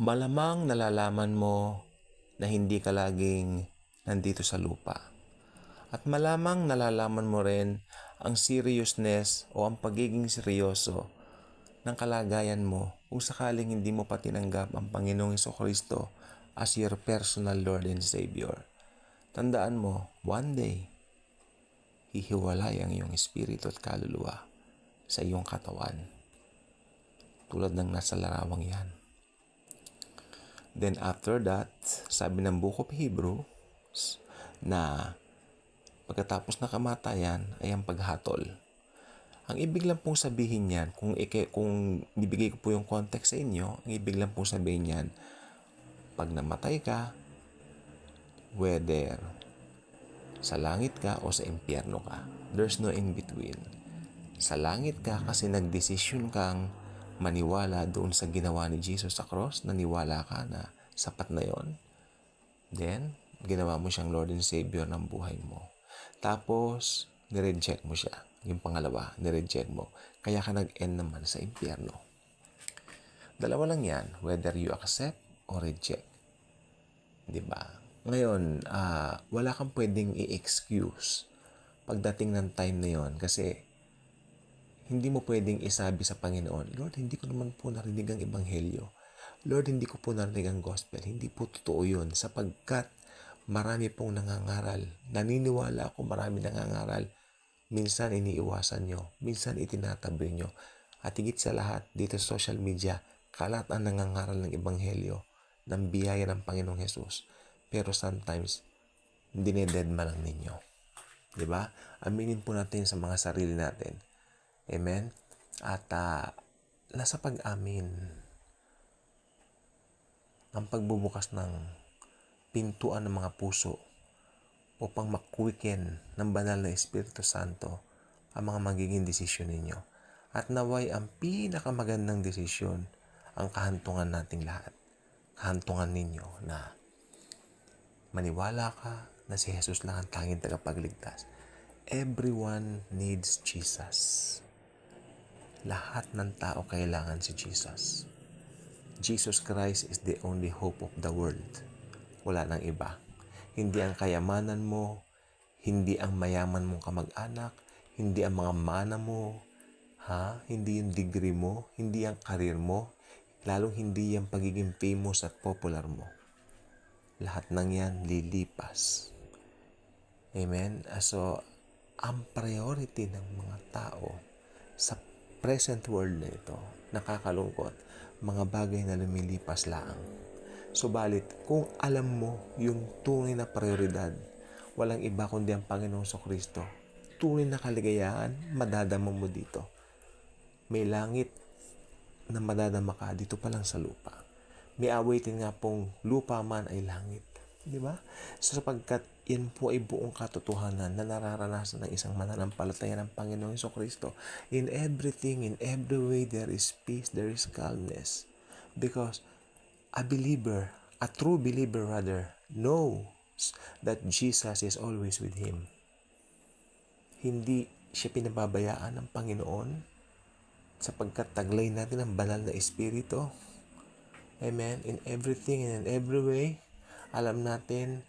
Malamang nalalaman mo na hindi ka laging nandito sa lupa. At malamang nalalaman mo rin ang seriousness o ang pagiging seryoso ng kalagayan mo kung sakaling hindi mo pa tinanggap ang Panginoong Kristo as your personal Lord and Savior. Tandaan mo, one day, hihiwalay ang iyong espiritu at kaluluwa sa iyong katawan. Tulad ng nasa larawang yan. Then after that, sabi ng Book of Hebrews na pagkatapos na kamatayan ay ang paghatol. Ang ibig lang pong sabihin niyan, kung, ike, kung bibigay ko po yung context sa inyo, ang ibig lang pong sabihin niyan, pag namatay ka, whether sa langit ka o sa impyerno ka, there's no in between. Sa langit ka kasi nagdesisyon kang maniwala doon sa ginawa ni Jesus sa cross, naniwala ka na sapat na yon. Then, ginawa mo siyang Lord and Savior ng buhay mo. Tapos, nireject mo siya. Yung pangalawa, nireject mo. Kaya ka nag-end naman sa impyerno. Dalawa lang yan, whether you accept or reject. Ba? Ngayon, uh, wala kang pwedeng i-excuse pagdating ng time na yon kasi hindi mo pwedeng isabi sa Panginoon, Lord, hindi ko naman po narinig ang Ebanghelyo. Lord, hindi ko po narinig ang gospel. Hindi po totoo yun sapagkat marami pong nangangaral. Naniniwala ako marami nangangaral. Minsan iniiwasan nyo. Minsan itinatabi nyo. At higit sa lahat, dito sa social media, kalat ang nangangaral ng Ebanghelyo ng biyaya ng Panginoong Hesus. Pero sometimes, dinededma lang ninyo. Ba? Aminin po natin sa mga sarili natin Amen? At uh, nasa pag-amin ang pagbubukas ng pintuan ng mga puso upang makwiken ng banal na Espiritu Santo ang mga magiging desisyon ninyo. At naway ang pinakamagandang desisyon ang kahantungan nating lahat. Kahantungan ninyo na maniwala ka na si Jesus lang ang tanging tagapagligtas. Everyone needs Jesus. Lahat ng tao kailangan si Jesus. Jesus Christ is the only hope of the world. Wala nang iba. Hindi ang kayamanan mo, hindi ang mayaman mong kamag-anak, hindi ang mga mana mo, ha? Hindi yung degree mo, hindi ang karir mo, lalong hindi yung pagiging famous at popular mo. Lahat ng yan lilipas. Amen? So, ang priority ng mga tao sa present world na ito, nakakalungkot, mga bagay na lumilipas lang. Subalit, kung alam mo yung tunay na prioridad, walang iba kundi ang Panginoong So Kristo, tunay na kaligayahan, madadama mo dito. May langit na madadama ka dito pa lang sa lupa. May awitin nga pong lupa man ay langit. Di ba? So, sapagkat yan po ay buong katotohanan na nararanasan ng isang mananampalataya ng Panginoong Iso Kristo. In everything, in every way, there is peace, there is calmness. Because a believer, a true believer rather, knows that Jesus is always with him. Hindi siya pinababayaan ng Panginoon sapagkat taglay natin ang banal na Espiritu. Amen. In everything and in every way, alam natin,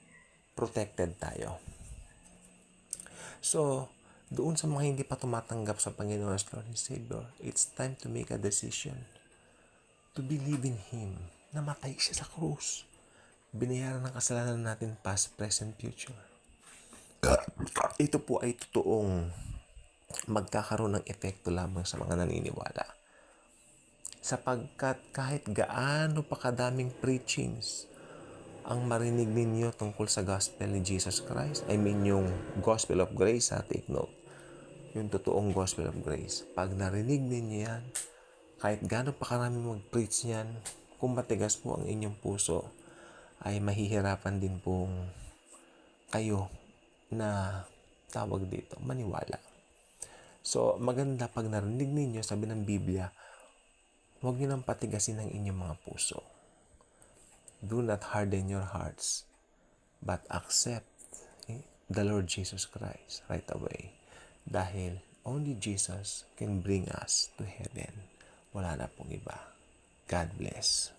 protected tayo. So, doon sa mga hindi pa tumatanggap sa Panginoon as Lord and Savior, it's time to make a decision to believe in Him. Namatay siya sa krus. Binayaran ng kasalanan natin past, present, future. Ito po ay totoong magkakaroon ng epekto lamang sa mga naniniwala. Sapagkat kahit gaano pa kadaming preachings, ang marinig ninyo tungkol sa gospel ni Jesus Christ. I mean yung gospel of grace, ha? take note. Yung totoong gospel of grace. Pag narinig ninyo yan, kahit gano'n pa karami mag-preach niyan, kung matigas po ang inyong puso, ay mahihirapan din pong kayo na tawag dito, maniwala. So, maganda pag narinig ninyo, sabi ng Biblia, huwag niyo nang patigasin ang inyong mga puso do not harden your hearts, but accept the Lord Jesus Christ right away. Dahil only Jesus can bring us to heaven. Wala na pong iba. God bless.